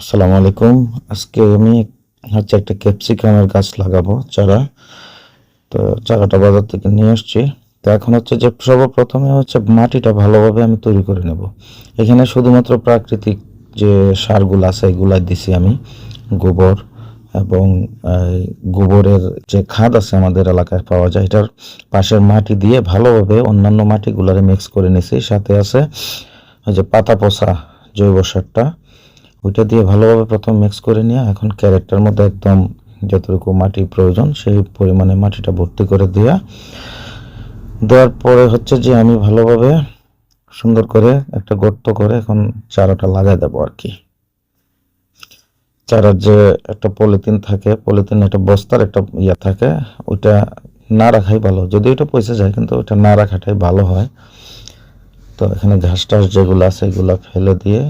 আসসালামু আলাইকুম। আজকে আমি হচ্ছে একটা ক্যাপসিকামের গাছ লাগাবো চারা। তো চারাটা বাজার থেকে নিয়ে আসছি। তো এখন হচ্ছে যে সর্বপ্রথমে হচ্ছে মাটিটা ভালোভাবে আমি তৈরি করে নেব। এখানে শুধুমাত্র প্রাকৃতিক যে সারগুলো আছে, এগুলাই দিছি আমি। গোবর এবং গোবরের যে খাদ আছে আমাদের এলাকায় পাওয়া যায়, এটার পাশের মাটি দিয়ে ভালোভাবে অন্যান্য মাটিগুলারে মিক্স করে নিছি। সাথে আছে যে পাতা পচা জৈব সারটা। ওইটা দিয়ে ভালোভাবে প্রথম মিক্স করে নিয়ে এখন ক্যারেটটার মধ্যে একদম যতটুকু মাটি প্রয়োজন সেই পরিমাণে মাটিটা ভর্তি করে দেওয়া দেওয়ার পরে হচ্ছে যে আমি ভালোভাবে সুন্দর করে একটা গর্ত করে এখন চারাটা লাগাই দেবো আর কি। চারার যে একটা পলিথিন থাকে, পলিথিন একটা বস্তার একটা ইয়া থাকে, ওইটা না রাখাই ভালো। যদি ওইটা পয়সা যায়, কিন্তু ওইটা না রাখাটাই ভালো হয়। তো এখানে ঘাস টাস যেগুলো আছে, এগুলো ফেলে দিয়ে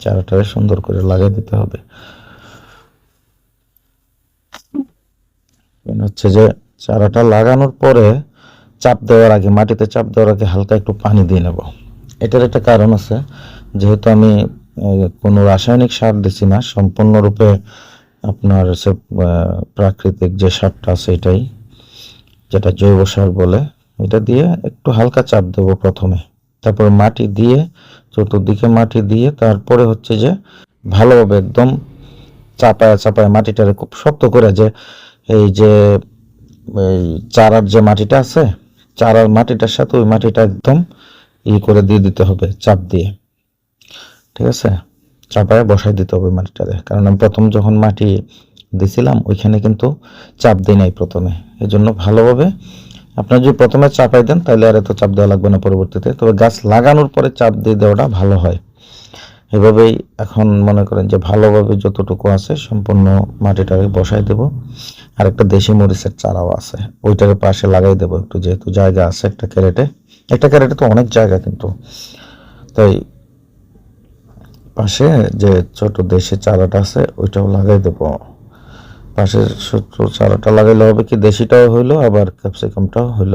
চারাটারে সুন্দর করে লাগিয়ে দিতে হবে। হচ্ছে যে চারাটা লাগানোর পরে চাপ দেওয়ার আগে মাটিতে চাপ দেওয়ার আগে হালকা একটু পানি দিয়ে নেব। এটার একটা কারণ আছে যেহেতু আমি কোনো রাসায়নিক সার দিছি না সম্পূর্ণরূপে আপনার আহ, প্রাকৃতিক যে সারটা আছে এটাই যেটা জৈব সার বলে এটা দিয়ে একটু হালকা চাপ দেবো প্রথমে। তারপরে মাটি দিয়ে চতুর্দিকে মাটি দিয়ে, তারপরে হচ্ছে যে ভালোভাবে একদম চাপায় চাপায় মাটিটারে খুব শক্ত করে যে এই যে, এই চারার যে মাটিটা আছে, চারার মাটিটার সাথে ওই মাটিটা একদম ই করে দিয়ে দিতে হবে, চাপ দিয়ে। ঠিক আছে? চাপায় বসাই দিতে হবে মাটিটারে। কারণ আমি প্রথম যখন মাটি দিছিলাম, ওইখানে কিন্তু চাপ দিই নাই প্রথমে। এই জন্য ভালোভাবে আপনার যদি প্রথমে চাপাই দেন, তাহলে আর এত চাপ দেওয়া লাগবে না পরবর্তীতে। তবে গাছ লাগানোর পরে চাপ দিয়ে দেওয়াটা ভালো হয়। এভাবেই এখন মনে করেন যে ভালোভাবে যতটুকু আছে সম্পূর্ণ মাটিটাকে বসাই দেব। আর একটা দেশি মরিচের চারাও আছে। ওইটার পাশে লাগাই দেবো একটু, যেহেতু জায়গা আছে একটা ক্যারেটে। একটা ক্যারেটে তো অনেক জায়গা কিন্তু। তাই পাশে যে ছোট দেশি চারাটা আছে, ওইটাও লাগাই দেবো। পাশে ছোট চারাটা লাগাইলে হবে কি, দেশিটাও হইল, আবার ক্যাপসিকামটাও হইল।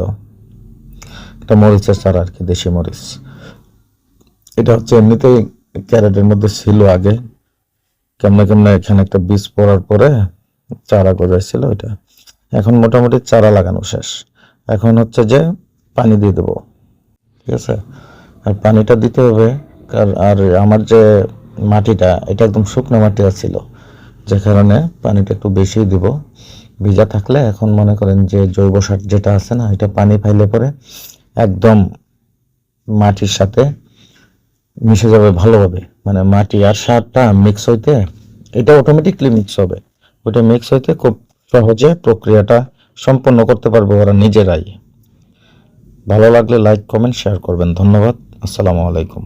একটা মরিচের চারা আর কি, দেশি মরিচ। এটা হচ্ছে এমনিতেই ক্যারেটের মধ্যে ছিল আগে। কেমনে কেমনে এখানে একটা বীজ পড়ার পরে চারা গজাইছিল এটা এখন মোটামুটি চারা লাগানো শেষ। এখন হচ্ছে যে পানি দিয়ে দেবো। ঠিক আছে? আর পানিটা দিতে হবে। আর আমার যে মাটিটা, এটা একদম শুকনো মাটি আছিল যে কারণে পানিটা একটু বেশি দিব। ভিজা থাকলে এখন মনে করেন যে জৈব সার যেটা আছে না, এটা পানি ফাইলে পরে একদম মাটির সাথে মিশে যাবে ভালোভাবে। মানে মাটি আর সারটা মিক্স হইতে এটা অটোমেটিকলি মিক্স হবে। ওইটা মিক্স হইতে খুব সহজে প্রক্রিয়াটা সম্পন্ন করতে পারবে ওরা নিজেরাই। ভালো লাগলে লাইক কমেন্ট শেয়ার করবেন। ধন্যবাদ। আসসালামু আলাইকুম।